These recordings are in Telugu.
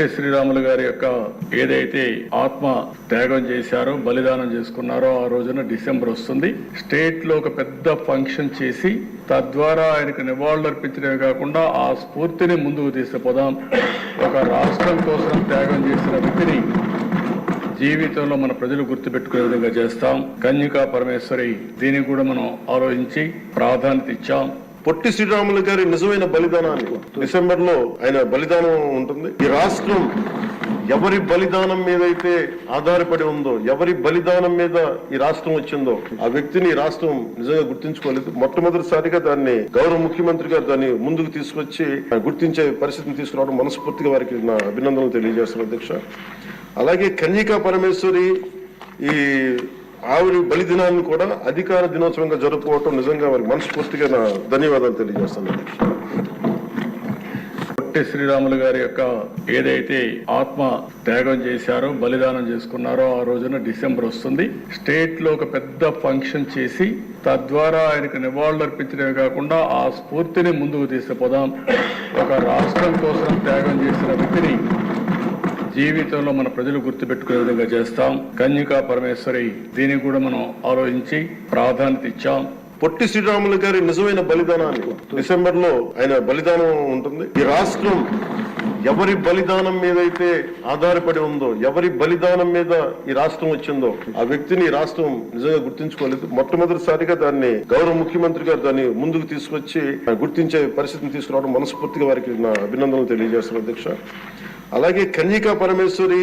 పొట్టి శ్రీరాములు గారి యొక్క ఏదైతే ఆత్మ త్యాగం చేశారో బలిదానం చేసుకున్నారో ఆ రోజున డిసెంబర్ వస్తుంది. స్టేట్లో ఒక పెద్ద ఫంక్షన్ చేసి తద్వారా ఆయనకు నివాళులు అర్పించడమే కాకుండా ఆ స్ఫూర్తిని ముందుకు తీసుకుపోదాం. ఒక రాష్ట్రం కోసం త్యాగం చేసిన వ్యక్తిని జీవితంలో మన ప్రజలు గుర్తుపెట్టుకునే విధంగా చేస్తాం. కన్యకా పరమేశ్వరి దీనికి కూడా మనం ఆలోచించి ప్రాధాన్యత ఇచ్చాం. పొట్టి శ్రీరాములు గారి నిజమైన బలిదానాన్ని. డిసెంబర్లో ఆయన బలిదానం ఉంటుంది. ఈ రాష్ట్రం ఎవరి బలిదానం మీద అయితే ఆధారపడి ఉందో ఎవరి బలిదానం మీద ఈ రాష్ట్రం వచ్చిందో ఆ వ్యక్తిని రాష్ట్రం నిజంగా గుర్తించుకోలేదు. మొట్టమొదటిసారిగా దాన్ని గౌరవ ముఖ్యమంత్రి గారు దాన్ని ముందుకు తీసుకొచ్చి గుర్తించే పరిస్థితిని తీసుకురావడం మనస్ఫూర్తిగా వారికి నా అభినందనలు తెలియజేస్తాను అధ్యక్ష. అలాగే కన్యకా పరమేశ్వరి ఈ ఆవిడ బలిదినాన్ని కూడా అధికార దినోత్సవంగా జరుపుకోవటం నిజంగా వారికి మనస్ఫూర్తిగా నా ధన్యవాదాలు తెలియజేస్తాను పొట్టి శ్రీరాములు గారి యొక్క ఏదైతే ఆత్మ త్యాగం చేశారో బలిదానం చేసుకున్నారో ఆ రోజున డిసెంబర్ వస్తుంది. స్టేట్లో ఒక పెద్ద ఫంక్షన్ చేసి తద్వారా ఆయనకు నివాళులు అర్పించడమే కాకుండా ఆ స్ఫూర్తిని ముందుకు తీసుకుపోదాం. ఒక రాష్ట్రం కోసం త్యాగం చేసిన వ్యక్తిని జీవితంలో మన ప్రజలు గుర్తుపెట్టుకునే విధంగా చేస్తాం. కన్యకా పరమేశ్వరి దీనికి కూడా మనం ఆలోచించి ప్రాధాన్యత ఇచ్చాం. పొట్టి శ్రీరాములు గారి నిజమైన బలిదానాన్ని డిసెంబర్లో ఆయన బలిదానం ఉంటుంది. ఈ రాష్ట్రం ఎవరి బలిదానం మీద అయితే ఆధారపడి ఉందో ఎవరి బలిదానం మీద ఈ రాష్ట్రం వచ్చిందో ఆ వ్యక్తిని ఈ రాష్ట్రం నిజంగా గుర్తించుకోలేదు. మొట్టమొదటిసారిగా దాన్ని గౌరవ ముఖ్యమంత్రి గారు దాన్ని ముందుకు తీసుకొచ్చి గుర్తించే పరిస్థితిని తీసుకురావడం మనస్ఫూర్తిగా వారికి నా అభినందనలు తెలియజేస్తున్నాను అధ్యక్ష. అలాగే కన్యకా పరమేశ్వరి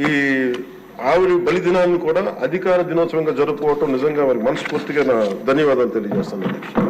ఈ ఆవిడ బలిదినాన్ని కూడా అధికార దినోత్సవంగా జరుపుకోవటం నిజంగా వారికి మనస్ఫూర్తిగా నా ధన్యవాదాలు తెలియజేస్తాను అధ్యక్ష